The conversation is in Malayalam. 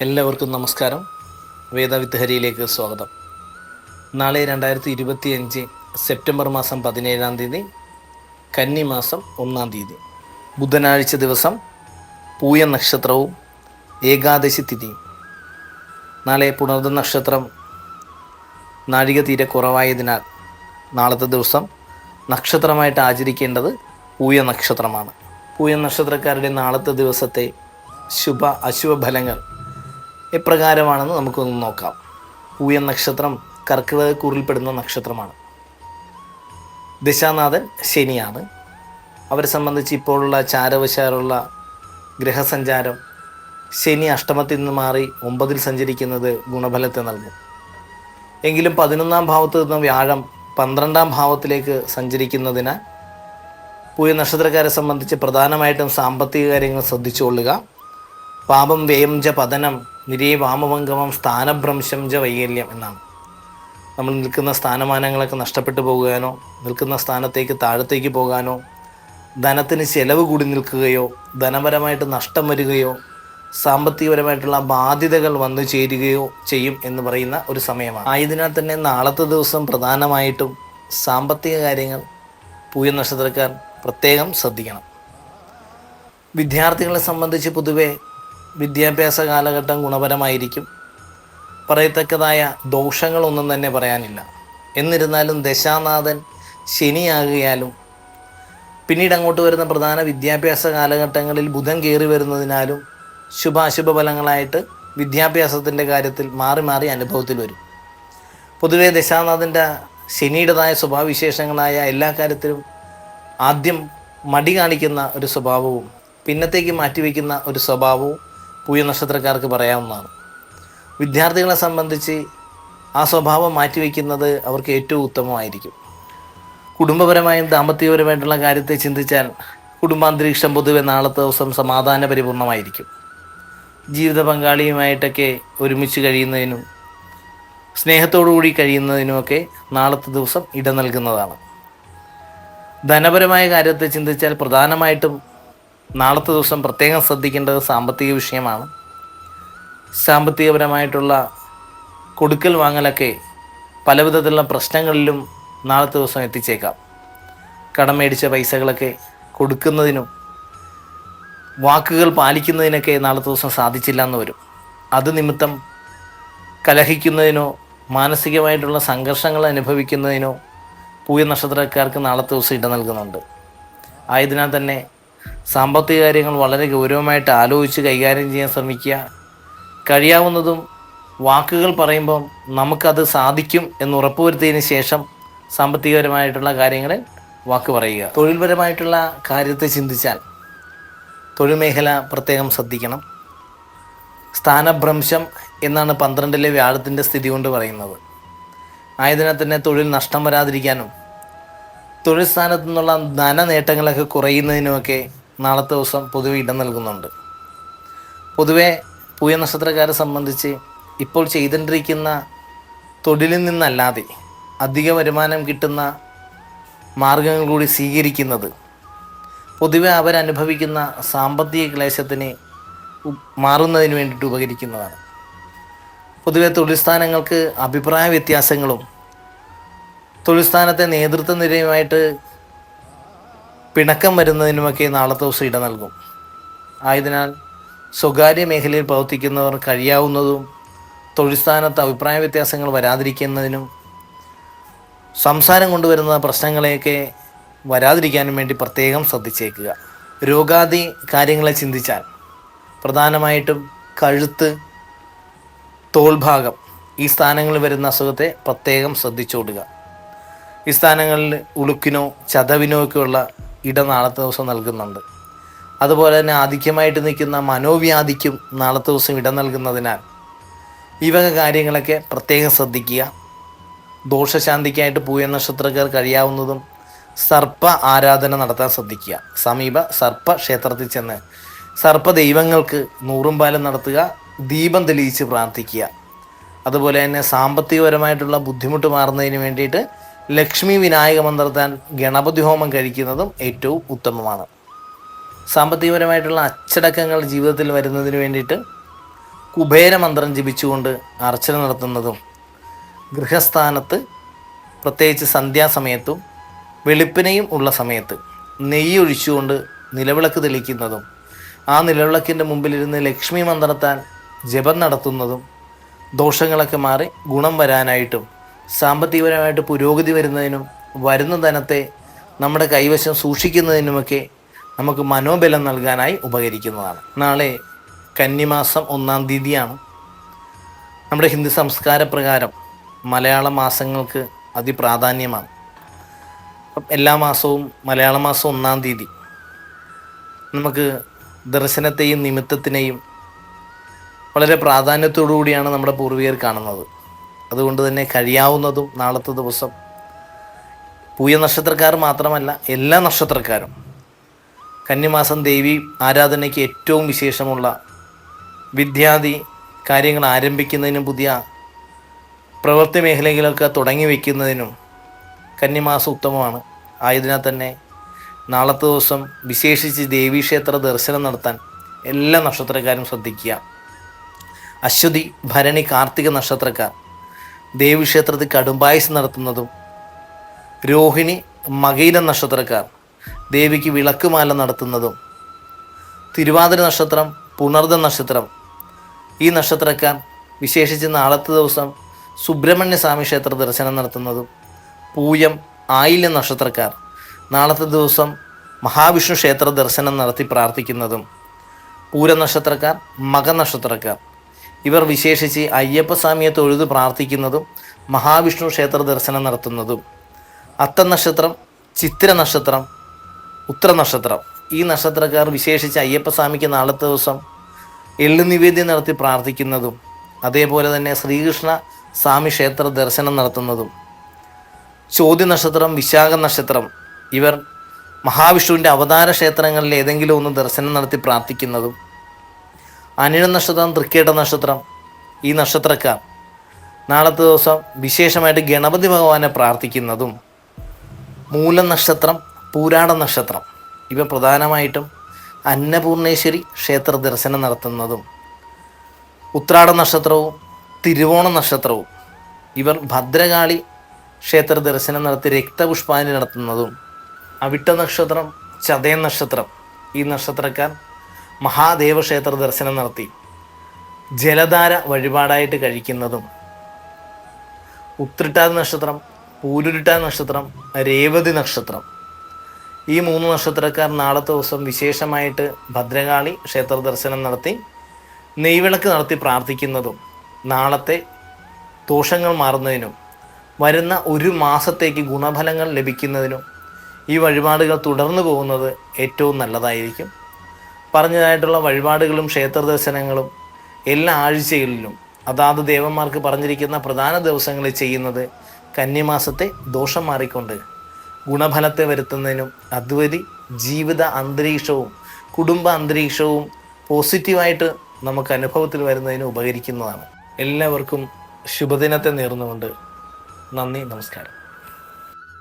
എല്ലാവർക്കും നമസ്കാരം. വേദവിത്ത് സ്വാഗതം. നാളെ രണ്ടായിരത്തി ഇരുപത്തി അഞ്ച് സെപ്റ്റംബർ മാസം പതിനേഴാം തീയതി കന്നി മാസം ഒന്നാം തീയതി. ബുധനാഴ്ച ദിവസം പൂയ നക്ഷത്രവും ഏകാദശി തിഥിയും. നാളെ പുണർദ നക്ഷത്രം നാഴിക തീരെ കുറവായതിനാൽ നാളത്തെ ദിവസം നക്ഷത്രമായിട്ട് ആചരിക്കേണ്ടത് പൂയ നക്ഷത്രമാണ്. പൂയ നക്ഷത്രക്കാരുടെ നാളത്തെ ദിവസത്തെ ശുഭ അശുഭ ഫലങ്ങൾ എപ്രകാരമാണെന്ന് നമുക്കൊന്ന് നോക്കാം. പൂയ നക്ഷത്രം കർക്കിടകക്കൂറിൽപ്പെടുന്ന നക്ഷത്രമാണ്. ദശാനാഥൻ ശനിയാണ്. അവരെ സംബന്ധിച്ച് ഇപ്പോഴുള്ള ചാരവശാലുള്ള ഗ്രഹസഞ്ചാരം ശനി അഷ്ടമത്തിൽ നിന്ന് മാറി ഒമ്പതിൽ സഞ്ചരിക്കുന്നത് ഗുണഫലത്തെ നൽകും. എങ്കിലും പതിനൊന്നാം ഭാവത്ത് നിന്ന് വ്യാഴം പന്ത്രണ്ടാം ഭാവത്തിലേക്ക് സഞ്ചരിക്കുന്നതിനാൽ പൂയ നക്ഷത്രക്കാരെ സംബന്ധിച്ച് പ്രധാനമായിട്ടും സാമ്പത്തിക കാര്യങ്ങൾ ശ്രദ്ധിച്ചുകൊള്ളുക. പാപം ച പതനം നിരേ വാമവംഗമം സ്ഥാനഭ്രംശം ച വൈകല്യം എന്നാണ്. നമ്മൾ നിൽക്കുന്ന സ്ഥാനമാനങ്ങളൊക്കെ നഷ്ടപ്പെട്ടു പോകാനോ നിൽക്കുന്ന സ്ഥാനത്തേക്ക് താഴത്തേക്ക് പോകാനോ? ധനത്തിന് ചെലവ് കൂടി നിൽക്കുകയോ ധനപരമായിട്ട് നഷ്ടം വരികയോ സാമ്പത്തികപരമായിട്ടുള്ള ബാധ്യതകൾ വന്നു ചേരുകയോ ചെയ്യും എന്ന് പറയുന്ന ഒരു സമയമാണ്. ആയതിനാൽ തന്നെ നാളത്തെ ദിവസം പ്രധാനമായിട്ടും സാമ്പത്തിക കാര്യങ്ങൾ പൂയ നക്ഷത്രക്കാർ പ്രത്യേകം ശ്രദ്ധിക്കണം. വിദ്യാർത്ഥികളെ സംബന്ധിച്ച് പൊതുവെ വിദ്യാഭ്യാസ കാലഘട്ടം ഗുണപരമായിരിക്കും. പറയത്തക്കതായ ദോഷങ്ങളൊന്നും തന്നെ പറയാനില്ല. എന്നിരുന്നാലും ദശാനാഥൻ ശനിയാകിയാലും പിന്നീട് അങ്ങോട്ട് വരുന്ന പ്രധാന വിദ്യാഭ്യാസ കാലഘട്ടങ്ങളിൽ ബുധൻ കയറി വരുന്നതിനാലും ശുഭാശുഭ ഫലങ്ങളായിട്ട് വിദ്യാഭ്യാസത്തിന്റെ കാര്യത്തിൽ മാറി മാറി അനുഭവത്തിൽ വരും. പൊതുവേ ദശാനാഥന്റെ ശനിയുടേതായ സ്വഭാവവിശേഷങ്ങളായ എല്ലാ കാര്യത്തിലും ആദ്യം മടി കാണിക്കുന്ന ഒരു സ്വഭാവവും പിന്നത്തേക്ക് മാറ്റിവെക്കുന്ന ഒരു സ്വഭാവവും പൂയ നക്ഷത്രക്കാർക്ക് പറയാവുന്നതാണ്. വിദ്യാർത്ഥികളെ സംബന്ധിച്ച് ആ സ്വഭാവം മാറ്റിവെക്കുന്നത് അവർക്ക് ഏറ്റവും ഉത്തമമായിരിക്കും. കുടുംബപരമായും ദാമ്പത്യപരമായിട്ടുള്ള കാര്യത്തെ ചിന്തിച്ചാൽ കുടുംബാന്തരീക്ഷം പൊതുവെ നാളത്തെ ദിവസം സമാധാന പരിപൂർണമായിരിക്കും ജീവിത പങ്കാളിയുമായിട്ടൊക്കെ ഒരുമിച്ച് കഴിയുന്നതിനും സ്നേഹത്തോടുകൂടി കഴിയുന്നതിനുമൊക്കെ നാളത്തെ ദിവസം ഇട നൽകുന്നതാണ്. ധനപരമായ കാര്യത്തെ ചിന്തിച്ചാൽ പ്രധാനമായിട്ടും നാളത്തെ ദിവസം പ്രത്യേകം ശ്രദ്ധിക്കേണ്ടത് സാമ്പത്തിക വിഷയമാണ്. സാമ്പത്തികപരമായിട്ടുള്ള കൊടുക്കൽ വാങ്ങലൊക്കെ പല വിധത്തിലുള്ള പ്രശ്നങ്ങളിലും നാളത്തെ ദിവസം എത്തിച്ചേക്കാം. കടം മേടിച്ച പൈസകളൊക്കെ കൊടുക്കുന്നതിനും വാക്കുകൾ പാലിക്കുന്നതിനൊക്കെ നാളത്തെ ദിവസം സാധിച്ചില്ല എന്ന് വരും. അത് നിമിത്തം കലഹിക്കുന്നതിനോ മാനസികമായിട്ടുള്ള സംഘർഷങ്ങൾ അനുഭവിക്കുന്നതിനോ പൂയ നക്ഷത്രക്കാർക്ക് നാളത്തെ ദിവസം ഇട നൽകുന്നുണ്ട്. ആയതിനാൽ തന്നെ സാമ്പത്തിക കാര്യങ്ങൾ വളരെ ഗൗരവമായിട്ട് ആലോചിച്ച് കൈകാര്യം ചെയ്യാൻ ശ്രമിക്കുക. കഴിയാവുന്നതും വാക്കുകൾ പറയുമ്പം നമുക്കത് സാധിക്കും എന്ന് ഉറപ്പുവരുത്തിയതിന് ശേഷം സാമ്പത്തികപരമായിട്ടുള്ള കാര്യങ്ങളിൽ വാക്ക് പറയുക. തൊഴിൽപരമായിട്ടുള്ള കാര്യത്തെ ചിന്തിച്ചാൽ തൊഴിൽ മേഖല പ്രത്യേകം ശ്രദ്ധിക്കണം. സ്ഥാനഭ്രംശം എന്നാണ് പന്ത്രണ്ടിലെ വ്യാഴത്തിന്റെ സ്ഥിതി കൊണ്ട് പറയുന്നത്. ആയതിനാൽ തന്നെ തൊഴിൽ നഷ്ടം വരാതിരിക്കാനും തൊഴിൽ സ്ഥാനത്തു നിന്നുള്ള ധന നേട്ടങ്ങളൊക്കെ കുറയുന്നതിനുമൊക്കെ നാളത്തെ ദിവസം പൊതുവെ ഇടം നൽകുന്നുണ്ട്. പൊതുവെ പൂയ നക്ഷത്രക്കാരെ സംബന്ധിച്ച് ഇപ്പോൾ ചെയ്തുകൊണ്ടിരിക്കുന്ന തൊഴിലിൽ നിന്നല്ലാതെ അധിക വരുമാനം കിട്ടുന്ന മാർഗങ്ങൾ കൂടി സ്വീകരിക്കുന്നത് പൊതുവെ അവരനുഭവിക്കുന്ന സാമ്പത്തിക ക്ലേശത്തിന് മാറുന്നതിന് വേണ്ടിയിട്ട് ഉപകരിക്കുന്നതാണ്. പൊതുവെ തൊഴിൽ സ്ഥാനങ്ങൾക്ക് അഭിപ്രായ വ്യത്യാസങ്ങളും തൊഴിൽ സ്ഥാനത്തെ നേതൃത്വ നിരയുമായിട്ട് പിണക്കം വരുന്നതിനുമൊക്കെ നാളത്തെ ദിവസം ഇട നൽകും. ആയതിനാൽ സ്വകാര്യ മേഖലയിൽ പ്രവർത്തിക്കുന്നവർ കഴിയാവുന്നതും തൊഴിൽ സ്ഥാനത്ത് അഭിപ്രായ വ്യത്യാസങ്ങൾ വരാതിരിക്കുന്നതിനും സംസാരം കൊണ്ടുവരുന്ന പ്രശ്നങ്ങളെയൊക്കെ വരാതിരിക്കാനും വേണ്ടി പ്രത്യേകം ശ്രദ്ധിച്ചേക്കുക. രോഗാദി കാര്യങ്ങളെ ചിന്തിച്ചാൽ പ്രധാനമായിട്ടും കഴുത്ത് തോൾഭാഗം ഈ സ്ഥാനങ്ങളിൽ വരുന്ന അസുഖത്തെ പ്രത്യേകം ശ്രദ്ധിച്ചോടുക. ഈ സ്ഥാനങ്ങളിൽ ഉളുക്കിനോ ചതവിനോ ഒക്കെയുള്ള ഇട നാളത്തെ ദിവസം നൽകുന്നുണ്ട്. അതുപോലെ തന്നെ ആധിക്യമായിട്ട് നിൽക്കുന്ന മനോവ്യാധിക്കും നാളത്തെ ദിവസം ഇട നൽകുന്നതിനാൽ ഈ വക കാര്യങ്ങളൊക്കെ പ്രത്യേകം ശ്രദ്ധിക്കുക. ദോഷശാന്തിക്കായിട്ട് പൂയ നക്ഷത്രക്കാർ കഴിയാവുന്നതും സർപ്പ ആരാധന നടത്താൻ ശ്രദ്ധിക്കുക. സമീപ സർപ്പ ക്ഷേത്രത്തിൽ ചെന്ന് സർപ്പ ദൈവങ്ങൾക്ക് നൂറും പാലം നടത്തുക ദീപം തെളിയിച്ച് പ്രാർത്ഥിക്കുക. അതുപോലെ തന്നെ സാമ്പത്തികപരമായിട്ടുള്ള ബുദ്ധിമുട്ട് മാറുന്നതിന് വേണ്ടിയിട്ട് ലക്ഷ്മി വിനായക മന്ത്രത്താൻ ഗണപതി ഹോമം കഴിക്കുന്നതും ഏറ്റവും ഉത്തമമാണ്. സാമ്പത്തികപരമായിട്ടുള്ള അച്ചടക്കങ്ങൾ ജീവിതത്തിൽ വരുന്നതിന് വേണ്ടിയിട്ട് കുബേരമന്ത്രം ജപിച്ചുകൊണ്ട് അർച്ചന നടത്തുന്നതും ഗൃഹസ്ഥാനത്ത് പ്രത്യേകിച്ച് സന്ധ്യാസമയത്തും വെളുപ്പിനെയും ഉള്ള സമയത്ത് നെയ്യ് ഒഴിച്ചുകൊണ്ട് നിലവിളക്ക് തെളിക്കുന്നതും ആ നിലവിളക്കിന്റെ മുമ്പിലിരുന്ന് ലക്ഷ്മി മന്ത്രത്താൽ ജപം നടത്തുന്നതും ദോഷങ്ങളൊക്കെ മാറി ഗുണം വരാനായിട്ടും സാമ്പത്തികപരമായിട്ട് പുരോഗതി വരുന്നതിനും വരുന്ന ധനത്തെ നമ്മുടെ കൈവശം സൂക്ഷിക്കുന്നതിനുമൊക്കെ നമുക്ക് മനോബലം നൽകാനായി ഉപകരിക്കുന്നതാണ്. നാളെ കന്നിമാസം ഒന്നാം തീയതിയാണ്. നമ്മുടെ ഹിന്ദു സംസ്കാര പ്രകാരം മലയാള മാസങ്ങൾക്ക് അതിപ്രാധാന്യമാണ്. എല്ലാ മാസവും മലയാള മാസം ഒന്നാം തീയതി നമുക്ക് ദർശനത്തെയും നിമിത്തത്തിനെയും വളരെ പ്രാധാന്യത്തോടു കൂടിയാണ് നമ്മുടെ പൂർവികർ കാണുന്നത്. അതുകൊണ്ട് തന്നെ കഴിയാവുന്നതും നാളത്തെ ദിവസം. പൂയ നക്ഷത്രക്കാർ മാത്രമല്ല എല്ലാ നക്ഷത്രക്കാരും. കന്നിമാസം ദേവി ആരാധനയ്ക്ക് ഏറ്റവും വിശേഷമുള്ള വിദ്യാദി കാര്യങ്ങൾ ആരംഭിക്കുന്നതിനും പുതിയ പ്രവൃത്തി മേഖലകളൊക്കെ തുടങ്ങി വയ്ക്കുന്നതിനും കന്നിമാസം ഉത്തമമാണ്. ആയതിനാൽ തന്നെ നാളത്തെ ദിവസം വിശേഷിച്ച് ദേവീക്ഷേത്ര ദർശനം നടത്താൻ എല്ലാ നക്ഷത്രക്കാരും ശ്രദ്ധിക്കുക. അശ്വതി ഭരണി കാർത്തിക നക്ഷത്രക്കാർ. ദേവീക്ഷേത്രത്തിൽ കടുംബായസ് നടത്തുന്നതും രോഹിണി മകയില നക്ഷത്രക്കാർ ദേവിക്ക് വിളക്കുമാല നടത്തുന്നതും തിരുവാതിര നക്ഷത്രം പുണർദ നക്ഷത്രം. ഈ നക്ഷത്രക്കാർ വിശേഷിച്ച് നാളത്തെ ദിവസം സുബ്രഹ്മണ്യ സ്വാമി ക്ഷേത്ര ദർശനം നടത്തുന്നതും പൂയം ആയില്യ നക്ഷത്രക്കാർ നാളത്തെ ദിവസം മഹാവിഷ്ണു ക്ഷേത്ര ദർശനം നടത്തി പ്രാർത്ഥിക്കുന്നതും പൂര നക്ഷത്രക്കാർ മകനക്ഷത്രക്കാർ ഇവർ വിശേഷിച്ച് അയ്യപ്പസ്വാമിയെ തൊഴുത് പ്രാർത്ഥിക്കുന്നതും മഹാവിഷ്ണു ക്ഷേത്ര ദർശനം നടത്തുന്നതും. അത്ത നക്ഷത്രം ചിത്ര നക്ഷത്രം ഉത്തര നക്ഷത്രം ഈ നക്ഷത്രക്കാർ വിശേഷിച്ച് അയ്യപ്പസ്വാമിക്ക് നാളത്തെ ദിവസം എള്ളു നിവേദ്യം നടത്തി പ്രാർത്ഥിക്കുന്നതും അതേപോലെ തന്നെ ശ്രീകൃഷ്ണ സ്വാമി ക്ഷേത്ര ദർശനം നടത്തുന്നതും. ചോദ്യ നക്ഷത്രം വിശാഖ നക്ഷത്രം ഇവർ മഹാവിഷ്ണുവിന്റെ അവതാര ക്ഷേത്രങ്ങളിൽ ഏതെങ്കിലും ഒന്ന് ദർശനം നടത്തി പ്രാർത്ഥിക്കുന്നതും അനിഴ നക്ഷത്രം തൃക്കേട്ട നക്ഷത്രം ഈ നക്ഷത്രക്കാർ. നാളത്തെ ദിവസം വിശേഷമായിട്ട് ഗണപതി ഭഗവാനെ പ്രാർത്ഥിക്കുന്നതും മൂല നക്ഷത്രം പൂരാട നക്ഷത്രം. ഇവ പ്രധാനമായിട്ടും അന്നപൂർണേശ്വരി ക്ഷേത്ര ദർശനം നടത്തുന്നതും ഉത്രാട നക്ഷത്രവും തിരുവോണ നക്ഷത്രവും. ഇവർ ഭദ്രകാളി ക്ഷേത്ര ദർശനം നടത്തി രക്തപുഷ്പാഞ്ജലി നടത്തുന്നതും അവിട്ട നക്ഷത്രം ചതയ നക്ഷത്രം ഈ നക്ഷത്രക്കാർ മഹാദേവ ക്ഷേത്ര ദർശനം നടത്തി. ജലധാര വഴിപാടായിട്ട് കഴിക്കുന്നതും ഉത്രിട്ടാതി നക്ഷത്രം പൂരുരുട്ടാതി നക്ഷത്രം രേവതി നക്ഷത്രം. ഈ മൂന്ന് നക്ഷത്രക്കാർ നാളത്തെ ദിവസം വിശേഷമായിട്ട് ഭദ്രകാളി ക്ഷേത്ര ദർശനം നടത്തി നെയ്വിളക്ക് നടത്തി പ്രാർത്ഥിക്കുന്നതും നാളത്തെ ദോഷങ്ങൾ മാറുന്നതിനും വരുന്ന ഒരു മാസത്തേക്ക് ഗുണഫലങ്ങൾ ലഭിക്കുന്നതിനും ഈ വഴിപാടുകൾ തുടർന്നു പോകുന്നത് ഏറ്റവും നല്ലതായിരിക്കും. പറഞ്ഞതായിട്ടുള്ള വഴിപാടുകളും ക്ഷേത്ര ദർശനങ്ങളും എല്ലാ ആഴ്ചകളിലും അതാത് ദേവന്മാർക്ക് പറഞ്ഞിരിക്കുന്ന പ്രധാന ദിവസങ്ങളിൽ ചെയ്യുന്നത് കന്യമാസത്തെ ദോഷം മാറിക്കൊണ്ട് ഗുണഫലത്തെ വരുത്തുന്നതിനും അതുവഴി ജീവിത അന്തരീക്ഷവും കുടുംബ അന്തരീക്ഷവും പോസിറ്റീവായിട്ട് നമുക്ക് അനുഭവത്തിൽ വരുന്നതിന് ഉപകരിക്കുന്നതാണ്. എല്ലാവർക്കും ശുഭദിനത്തെ നേർന്നുകൊണ്ട് നന്ദി നമസ്കാരം.